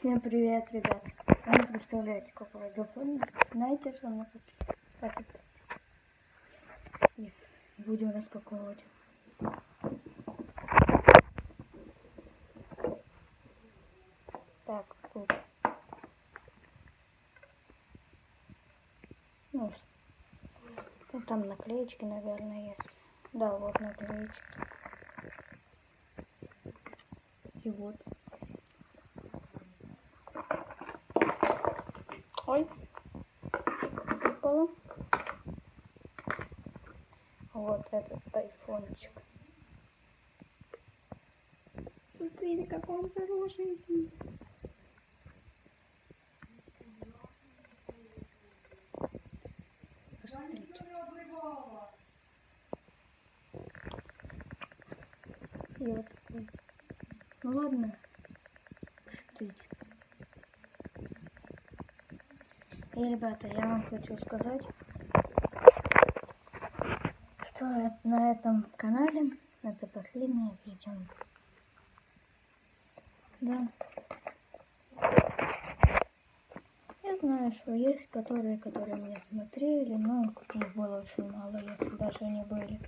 Всем привет, ребят. Вы не представляете, какой я довольна. Знаете, что мне купить? Посмотрите. Будем распаковывать. Так, тут. Ну, ну, там наклеечки, наверное, есть. Да, вот наклеечки. И вот. Ой. Выпало. Вот этот айфончик. Смотрите, какой он хорошенький. Посмотрите. И вот такой. Ну ладно. Посмотрите. И, ребята, я вам хочу сказать, что э- на этом канале это последнее видео. Да. Я знаю, что есть которые, которые меня смотрели, но их было очень мало, если даже они были.